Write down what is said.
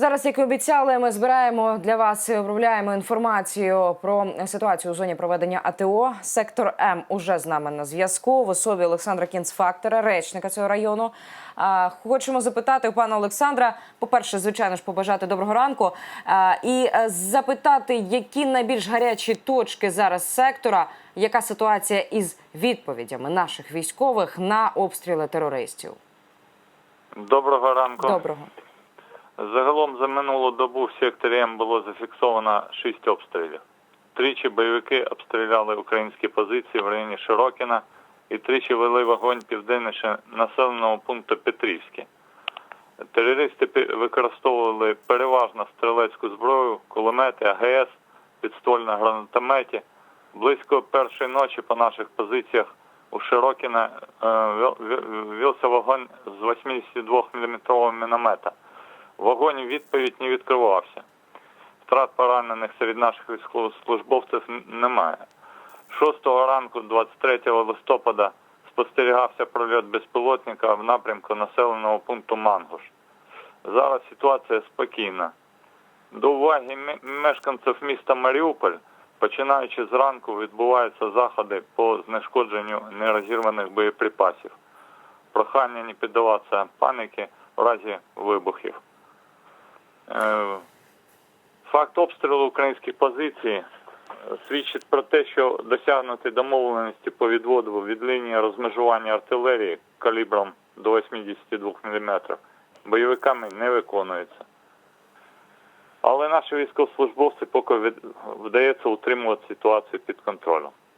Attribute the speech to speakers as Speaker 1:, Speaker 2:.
Speaker 1: Зараз, як і обіцяли, ми збираємо для вас і обробляємо інформацію про ситуацію у зоні проведення АТО. Сектор М уже з нами на зв'язку в особі Олександра Кінцфактора, речника цього району. Хочемо запитати у пана Олександра. По-перше, звичайно ж, побажати доброго ранку і е, запитати, які найбільш гарячі точки зараз сектора, яка ситуація із відповідями наших військових на обстріли терористів.
Speaker 2: Доброго ранку.
Speaker 1: Доброго.
Speaker 2: Загалом за минулу добу в секторі М було зафіксовано 6 обстрілів. Тричі бойовики обстріляли українські позиції в районі Широкіна і тричі вели вогонь південніше населеного пункту Петрівське. Терористи використовували переважно стрілецьку зброю, кулемети, АГС, підствольні гранатомети. Близько першої ночі по наших позиціях у Широкіна е, велся вогонь з 82 мм міномета. Вогонь відповідь не відкривався. Втрат поранених серед наших військовослужбовців немає. 6 ранку, 23 листопада, спостерігався прольот безпілотника в напрямку населеного пункту Мангуш. Зараз ситуація спокійна. До уваги мешканців міста Маріуполь, починаючи зранку, відбуваються заходи по знешкодженню нерозірваних боєприпасів. Прохання не піддаватися паніки в разі вибухів. Е, Факт обстрілу українських позицій е, свідчить про те, що досягнути домовленості по відводу від лінії розмежування артилерії калібром до 82 мм бойовиками не виконується. Але наші військовослужбовці поки вдається утримувати ситуацію під контролем.